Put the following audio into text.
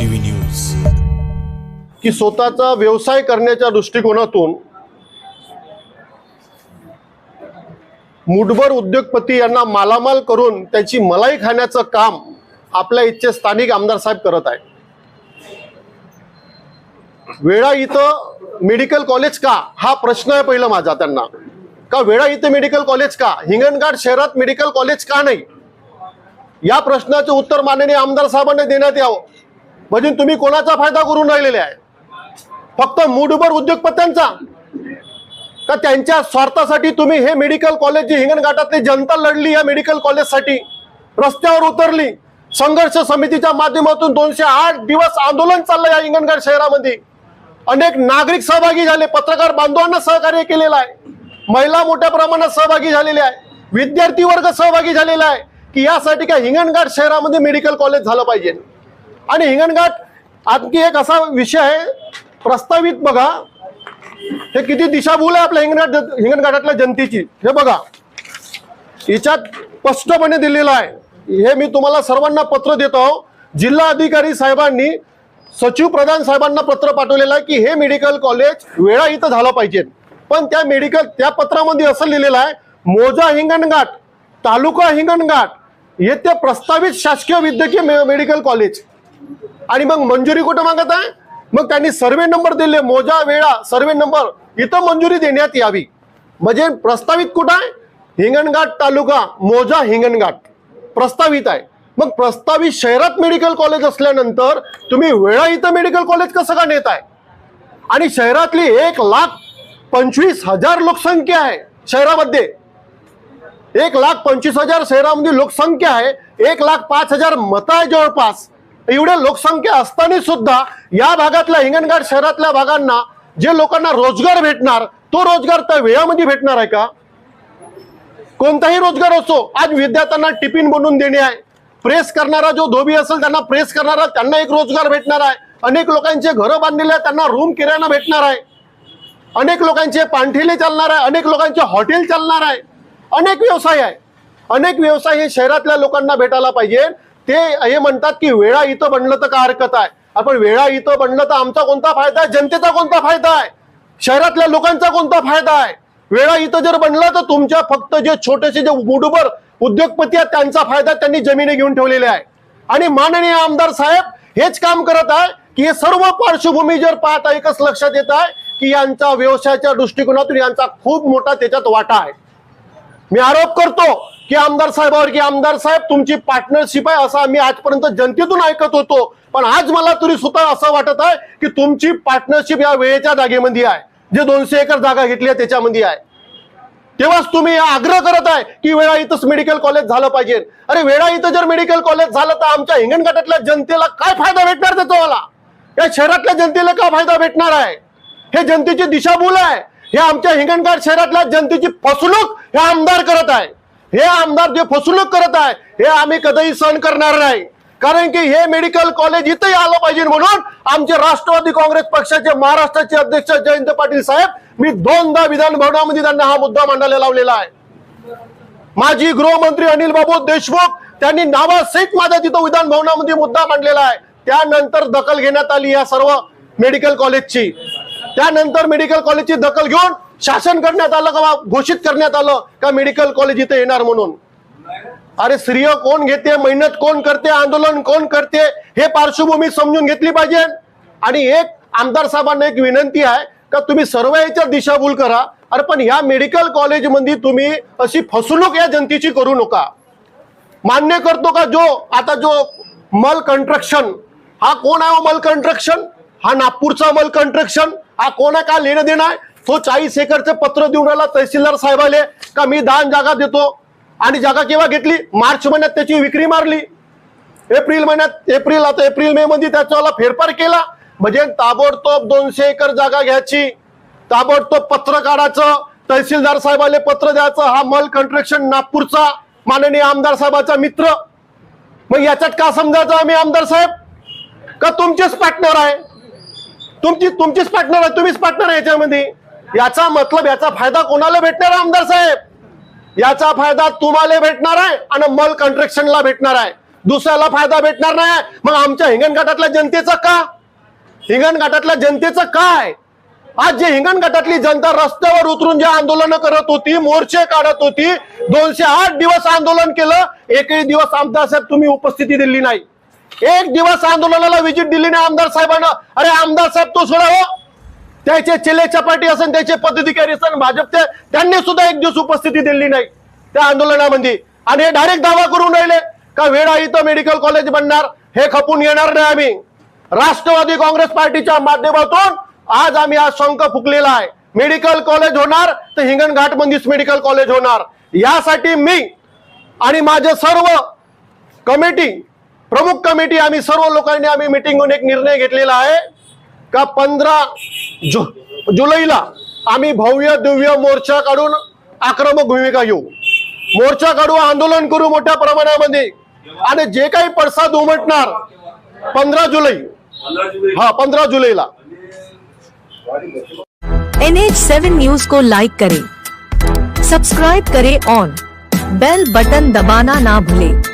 TV news. की स्वतःचा व्यवसाय करण्याच्या दृष्टिकोनातून मुठभर उद्योगपती यांना मालामाल करून त्याची मलाई खाण्याचं काम आपल्या इथचे स्थानिक आमदार साहेब करत आहे वेळा इथं मेडिकल कॉलेज का? हा प्रश्न आहे पहिला माझा त्यांना. का वेळा इथं मेडिकल कॉलेज का? हिंगणघाट शहरात मेडिकल कॉलेज का नाही? या प्रश्नाचे उत्तर माननीय आमदार साहेबांनी देण्यात यावं. म्हणजे तुम्ही कोणाचा फायदा करून राहिलेले आहे? फक्त मूठभर उद्योगपत्यांचा? का त्यांच्या स्वार्थासाठी तुम्ही हे मेडिकल कॉलेज जी हिंगणघाटातली जनता लढली या मेडिकल कॉलेजसाठी रस्त्यावर उतरली. संघर्ष समितीच्या माध्यमातून दोनशे आठ दिवस आंदोलन चाललं या हिंगणघाट शहरामध्ये. अनेक नागरिक सहभागी झाले. पत्रकार बांधवांना सहकार्य केलेलं आहे. महिला मोठ्या प्रमाणात सहभागी झालेल्या आहे विद्यार्थी वर्ग सहभागी झालेला आहे. की यासाठी काय हिंगणघाट शहरामध्ये मेडिकल कॉलेज झालं पाहिजे? आणि हिंगणघाट आणखी एक असा विषय आहे प्रस्तावित बघा. हे किती दिशाभूल आहे आपल्या हिंगणघाट हिंगणघाटातल्या जनतेची. हे बघा. याच्यात स्पष्टपणे दिलेलं आहे. हे मी तुम्हाला सर्वांना पत्र देतो जिल्हा अधिकारी साहेबांनी सचिव प्रधान साहेबांना पत्र पाठवलेलं आहे की हे मेडिकल कॉलेज वेळा इथं झालं पाहिजे पण त्या मेडिकल त्या पत्रामध्ये असं लिहिलेलं आहे मोजा हिंगणघाट तालुका हिंगणघाट येथे प्रस्तावित शासकीय वैद्यकीय मे- मेडिकल कॉलेज. आणि मग मंजुरी कुठं मागत आहे? मग त्यांनी सर्वे नंबर दिले मोजा वेळा सर्वे नंबर. इथं मंजुरी देण्यात यावी. म्हणजे प्रस्तावित कुठं आहे? हिंगणघाट तालुका मोजा हिंगणघाट. प्रस्तावित आहे. मग प्रस्तावित शहरात मेडिकल कॉलेज असल्यानंतर तुम्ही वेळा इथं मेडिकल कॉलेज कसं का नेत आहे आणि शहरातली एक लाख पंचवीस हजार लोकसंख्या आहे शहरामध्ये. एक लाख पंचवीस हजार शहरामध्ये लोकसंख्या आहे. एक लाख पाच हजार मतं आहे जवळपास. एवढ्या लोकसंख्या असताना सुद्धा या भागातल्या हिंगणघाट शहरातल्या भागांना जे लोकांना रोजगार भेटणार तो रोजगार त्या वेळामध्ये भेटणार आहे का? कोणताही रोजगार असो आज विद्यार्थ्यांना टिफिन बनवून देणे आहे. प्रेस करणारा जो धोबी असेल त्यांना प्रेस करणारा त्यांना एक रोजगार भेटणार आहे. अनेक लोकांचे घरं बांधलेले आहे त्यांना रूम किराणा भेटणार आहे. अनेक लोकांचे पांठिले चालणार आहे अनेक लोकांचे हॉटेल चालणार आहे. अनेक व्यवसाय आहे. अनेक व्यवसाय हे शहरातल्या लोकांना भेटायला पाहिजे. ते हे म्हणतात की वेळा इथं बनलं तर काय हरकत आहे? आपण वेळा इथं बनलं तर आमचा कोणता फायदा आहे? जनतेचा कोणता फायदा आहे? शहरातल्या लोकांचा कोणता फायदा आहे? वेळा इथं जर बनलं तर तुमच्या फक्त जे छोटेसे जे मुठभर उद्योगपती आहेत त्यांचा फायदा त्यांनी जमिनी घेऊन ठेवलेले आहे. आणि माननीय आमदार साहेब हेच काम करत आहे की हे सर्व पार्श्वभूमी जर पाहत एकच लक्षात येत आहे की यांचा व्यवसायाच्या दृष्टिकोनातून यांचा खूप मोठा त्याच्यात वाटा आहे. मी आरोप करतो की आमदार साहेबावर की आमदार साहेब तुमची पार्टनरशिप आहे असं आम्ही आजपर्यंत जनतेतून ऐकत होतो. पण आज मला तरी सुद्धा असं वाटत आहे की तुमची पार्टनरशिप या वेळेच्या जागेमध्ये आहे. जे दोनशे एकर जागा घेतली आहे त्याच्यामध्ये आहे. तेव्हाच तुम्ही आग्रह करत आहे की वेळा इथंच मेडिकल कॉलेज झालं पाहिजे. अरे वेळा इथं जर मेडिकल कॉलेज झालं तर आमच्या हिंगणघाटातल्या जनतेला काय फायदा भेटणार त्याचा मला या शहरातल्या जनतेला काय फायदा भेटणार आहे? हे जनतेची दिशाभूल आहे. हे आमच्या हिंगणघाट शहरातल्या जनतेची फसवणूक हे आमदार करत आहे. हे आमदार जे फसवणूक करत आहे हे आम्ही कधीही सहन करणार नाही. कारण की हे मेडिकल कॉलेज इथंही आलं पाहिजे म्हणून आमचे राष्ट्रवादी काँग्रेस पक्षाचे महाराष्ट्राचे अध्यक्ष जयंत पाटील साहेब मी दोनदा विधान भवनामध्ये त्यांना हा मुद्दा मांडायला लावलेला आहे. माजी गृहमंत्री अनिल बाबू देशमुख त्यांनी नावासहित माझ्या तिथं विधान भवनामध्ये मुद्दा मांडलेला आहे. त्यानंतर दखल घेण्यात आली या सर्व मेडिकल कॉलेजची. त्यानंतर मेडिकल कॉलेजची दखल घेऊन शासन करण्यात आलं का घोषित करण्यात आलं का मेडिकल कॉलेज इथे येणार म्हणून? अरे श्रेय कोण घेते मेहनत कोण करते आंदोलन कोण करते हे पार्श्वभूमी समजून घेतली पाहिजे. आणि एक आमदार साहेबांना एक विनंती आहे का तुम्ही सर्व याच्या दिशाभूल करा. अरे पण या मेडिकल कॉलेजमध्ये तुम्ही अशी फसवणूक या जनतेची करू नका. मान्य करतो का जो आता जो मल कंट्रक्शन हा कोण आहे हो मल कंट्रक्शन हा नागपूरचा मल कंस्ट्रक्शन हा कोणा का लेणं देणं आहे? तो चाळीस एकरचं पत्र देऊन राहिला तहसीलदार साहेबाले का मी दान जागा देतो? आणि जागा केव्हा घेतली? मार्च महिन्यात त्याची विक्री मारली. एप्रिल महिन्यात एप्रिल आता एप्रिल मे मध्ये त्याच्यावाला फेरफार केला. म्हणजे ताबडतोब दोनशे एकर जागा घ्यायची. ताबडतोब पत्र काढायचं. तहसीलदार साहेबाले पत्र द्यायचं. हा मल कंट्रक्शन नागपूरचा माननीय आमदार साहेबाचा मित्र. मग याच्यात का समजायचं आम्ही आमदार साहेब? का तुमचेच पार्टनर आहे? तुमची तुमचीच पार्टनर आहे तुम्हीच पार्टनर आहे याच्यामध्ये. याचा मतलब याचा फायदा कोणाला भेटणार आहे आमदार साहेब? याचा फायदा तुम्हाला भेटणार आहे आणि मल कॉन्ट्रॅक्शनला भेटणार आहे. दुसऱ्याला फायदा भेटणार नाही. मग आमच्या हिंगणघाटातल्या जनतेचं का? हिंगणघाटातल्या जनतेचं काय? आज जे हिंगणघाटातली जनता रस्त्यावर उतरून जे आंदोलन करत होती मोर्चे काढत होती दोनशे आठ दिवस आंदोलन केलं. एकही दिवस आमदार साहेब तुम्ही उपस्थिती दिली नाही. एक दिवस आंदोलनाला विजिट दिली नाही आमदार साहेबांना. अरे आमदार साहेब तो सोडा हो. त्याचे चेले चपाटी असेल त्याचे पदाधिकारी असेल भाजपचे त्यांनी सुद्धा एक दिवस उपस्थिती दिली नाही त्या आंदोलनामध्ये. आणि हे डायरेक्ट दावा करून राहिले का वेळा इथं मेडिकल कॉलेज बनणार हे खपून येणार नाही आम्ही. राष्ट्रवादी काँग्रेस पार्टीच्या माध्यमातून आज आम्ही हा शंख फुकलेला आहे. मेडिकल कॉलेज होणार तर हिंगणघाट मध्येच मेडिकल कॉलेज होणार. यासाठी मी आणि माझे सर्व कमिटी प्रमुख कमिटी आम्ही सर्व लोकांनी आम्ही मिटिंग एक निर्णय घेतलेला आहे का पंधरा जु जुलैला आम्ही भव्य दिव्य मोर्चा काढून आक्रमक भूमिका घेऊ. मोर्चा काढू आंदोलन करू मोठ्या प्रमाणामध्ये. आणि जे काही पडसाद उमटणार पंधरा जुलै. हा पंधरा जुलैला. एन एच सेवन न्यूज को लाइक करें। सब्सक्राइब करें और बेल बटन दबाना ना भूलें।